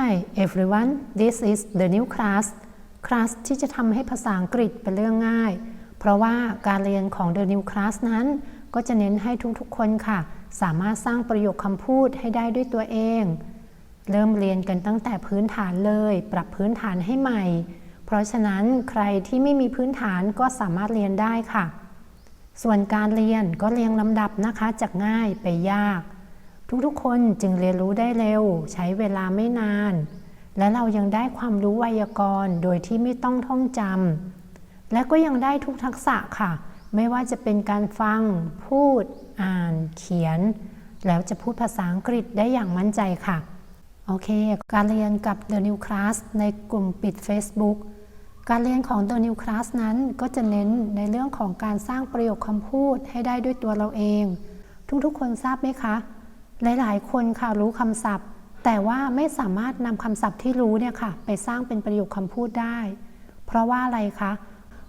Hi everyone this is the new class คลาสที่จะทำให้ภาษาอังกฤษเป็นเรื่องง่าย เพราะว่าการเรียนของ the new class นั้น ก็จะเน้นให้ทุกๆคนค่ะ สามารถสร้างประโยคคำพูดให้ได้ด้วยตัวเอง เริ่มเรียนกันตั้งแต่พื้นฐานเลย ปรับพื้นฐานให้ใหม่ เพราะฉะนั้นใครที่ไม่มีพื้นฐานก็สามารถเรียนได้ค่ะ ส่วนการเรียนก็เรียงลำดับนะคะจากง่ายไปยาก ทุกๆ คนจึงเรียนรู้ได้เร็ว ใช้เวลาไม่นาน และเรายังได้ความรู้ไวยากรณ์โดยที่ไม่ต้องท่องจำและก็ยังได้ทุกทักษะค่ะ ไม่ว่าจะเป็นการฟัง พูด อ่าน เขียน แล้วจะพูดภาษาอังกฤษได้อย่างมั่นใจค่ะ โอเค การเรียนกับ The New Class ในกลุ่มปิด Facebook การเรียนของ The New Class นั้นก็จะเน้นในเรื่องของการสร้างประโยคคำพูดให้ได้ด้วยตัวเราเอง ทุกๆ คนทราบไหมคะ หลายๆคนค่ะรู้คำศัพท์ แต่ว่าไม่สามารถนำคำศัพท์ที่รู้เนี่ยค่ะ ไปสร้างเป็นประโยคคำพูดได้ เพราะว่าอะไรคะ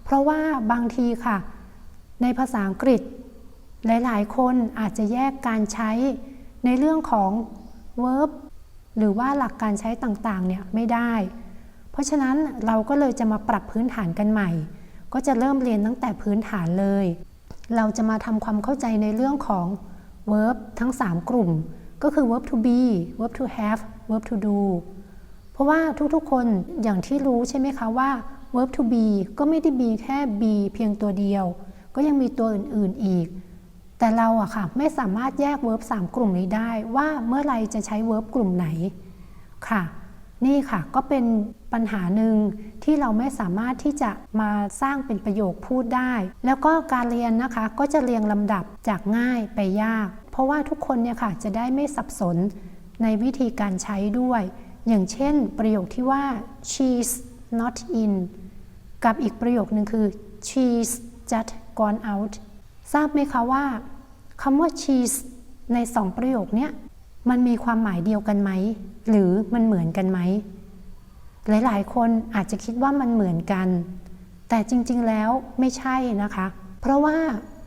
เพราะว่าบางทีค่ะ ในภาษาอังกฤษ หลายๆ คนอาจจะแยกการใช้ในเรื่องของ verb หรือว่าหลักการใช้ต่างๆเนี่ยไม่ได้ เพราะฉะนั้นเราก็เลยจะมาปรับพื้นฐานกันใหม่ ก็จะเริ่มเรียนตั้งแต่พื้นฐานเลย เราจะมาทำความเข้าใจในเรื่องของ verb ทั้ง 3 กลุ่ม ก็คือ verb to be verb to have verb to do เพราะว่าทุกๆคนอย่างที่รู้ใช่ไหมคะว่า verb to be ก็ไม่ได้ be แค่ be เพียงตัวเดียว ก็ยังมีตัวอื่นๆอีก แต่เราอะค่ะไม่สามารถแยก verb 3 กลุ่มนี้ได้ว่าเมื่อไรจะใช้ verb กลุ่มไหนค่ะ นี่ค่ะก็เป็นปัญหาหนึ่งที่เราไม่สามารถที่จะมาสร้างเป็นประโยคพูดได้ แล้วก็การเรียนนะคะก็จะเรียงลำดับจากง่ายไปยาก เพราะว่าทุกคนเนี่ยค่ะจะได้ไม่สับสนในวิธีการใช้ด้วย อย่างเช่น ประโยคที่ว่า she's not in กับอีกประโยคนึงคือ she's just gone out ทราบไหมคะว่าคำว่า she's ในสองประโยคเนี้ย มันมีความหมายเดียวกันไหม หรือมันเหมือนกันไหม หลาย ๆ คนอาจจะคิดว่ามันเหมือนกัน แต่จริง ๆ แล้วไม่ใช่นะคะ เพราะว่า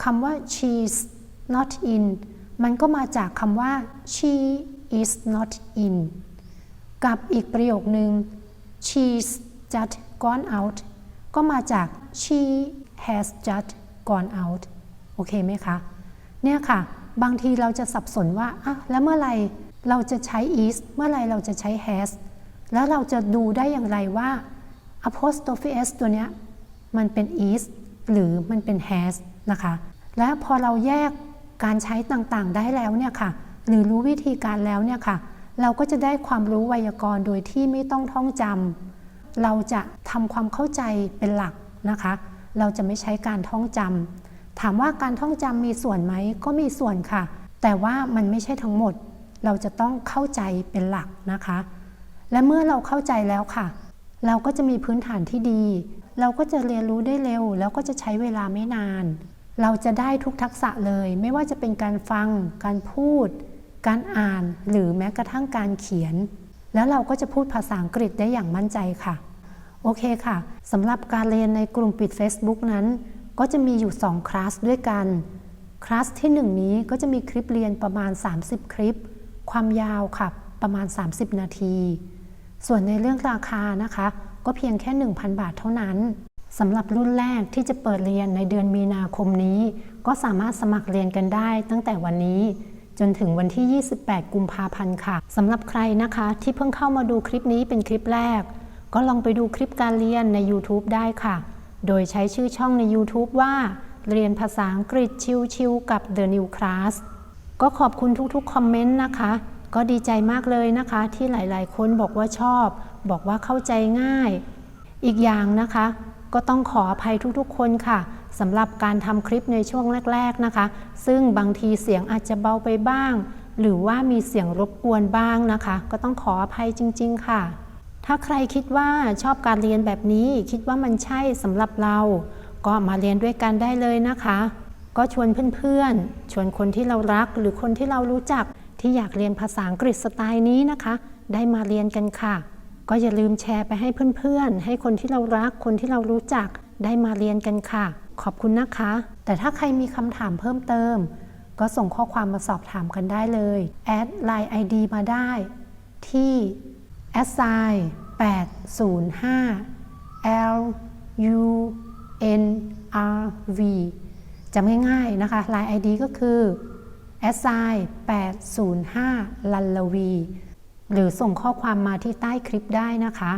คำว่า she's not in มันก็มาจากคำว่า she is not in กับอีกประโยคนึง she's just gone out ก็มาจาก she has just gone out โอเคไหมคะ เนี่ยค่ะ บางทีเราจะสับสนว่าอะแล้วเมื่อไรเราจะใช้ is เมื่อไรเราจะใช้ has แล้วเราจะดูได้อย่างไรว่า apostrophe s ตัวเนี้ยมันเป็น is หรือมันเป็น has นะคะ และพอเราแยกการใช้ต่างๆได้แล้วเนี่ยค่ะ หรือรู้วิธีการแล้วเนี่ยค่ะ เราก็จะได้ความรู้ไวยากรณ์โดยที่ไม่ต้องท่องจำเราจะทำความเข้าใจเป็นหลักนะคะ เราจะไม่ใช้การท่องจำ ถามว่าการท่องจำมีส่วนไหมก็มีส่วนค่ะ แต่ว่ามันไม่ใช่ทั้งหมด เราจะต้องเข้าใจเป็นหลักนะคะ และเมื่อเราเข้าใจแล้วค่ะ เราก็จะมีพื้นฐานที่ดี เราก็จะเรียนรู้ได้เร็ว แล้วก็จะใช้เวลาไม่นาน เราจะได้ทุกทักษะเลย ไม่ว่าจะเป็นการฟัง การพูด การอ่านหรือแม้กระทั่งการเขียน แล้วเราก็จะพูดภาษาอังกฤษได้อย่างมั่นใจค่ะ โอเคค่ะสำหรับการเรียนในกลุ่มปิด Facebook นั้น ก็จะมีอยู่ 2 คลาสด้วยกัน คลาสที่ 1 นี้ก็จะมีคลิปเรียนประมาณ 30 คลิป ความยาวค่ะประมาณ 30 นาที ส่วนในเรื่องราคานะคะ ก็เพียงแค่ 1,000 บาทเท่านั้นสำหรับรุ่นแรกที่จะเปิดเรียนในเดือนมีนาคมนี้ ก็สามารถสมัครเรียนกันได้ตั้งแต่วันนี้ จนถึงวันที่ 28 กุมภาพันธ์ค่ะสำหรับใครนะคะ ที่เพิ่งเข้ามาดูคลิปนี้เป็นคลิปแรก ก็ลองไปดูคลิปการเรียนใน YouTube ได้ค่ะ โดยใช้ชื่อช่องใน YouTube ว่า เรียนภาษาอังกฤษชิวๆกับ The New Class ก็ขอบคุณทุกๆ คอมเมนต์นะคะ ก็ดีใจมากเลยนะคะ ที่หลายๆ คนบอกว่าชอบ บอกว่าเข้าใจง่าย อีกอย่างนะคะ ก็ต้องขออภัยทุกๆ คนค่ะสำหรับการทำคลิปในช่วงแรก ๆนะคะ ซึ่งบางทีเสียงอาจจะเบาไปบ้าง หรือว่ามีเสียงรบกวนบ้างนะคะ ก็ต้องขออภัยจริง ๆ ค่ะ ถ้าใครคิดว่าชอบการเรียนแบบนี้ คิดว่ามันใช่สำหรับเรา ก็มาเรียนด้วยกันได้เลยนะคะ ก็ชวนเพื่อนๆ ชวนคนที่เรารักหรือคนที่เรารู้จักที่อยากเรียนภาษาอังกฤษสไตล์นี้นะคะ ได้มาเรียนกันค่ะ ก็อย่าลืมแชร์ไปให้เพื่อนๆ ให้คนที่เรารักคนที่เรารู้จักได้มาเรียนกันค่ะ ขอบคุณนะคะ แต่ถ้าใครมีคำถามเพิ่มเติม ก็ส่งข้อความมาสอบถามกันได้เลยแอด Line ID มาได้ที่ a s i g n 805 L U N R V จำง่ายๆนะคะ Line ID ก็คือ a s i g n 805ลันลวีหรือส่งข้อความมาที่ใต้คลิปได้นะคะ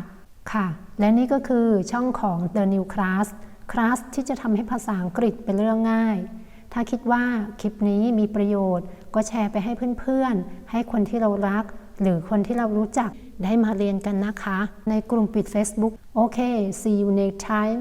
ค่ะ และนี่ก็คือช่องของ The New Class คลาสที่จะทำให้ภาษาอังกฤษเป็นเรื่องง่าย ถ้าคิดว่าคลิปนี้มีประโยชน์ ก็แชร์ไปให้เพื่อนๆ ให้คนที่เรารัก หรือคนที่เรารู้จักได้มาเรียนกันนะคะ ในกลุ่มปิด Facebook โอเค see you next time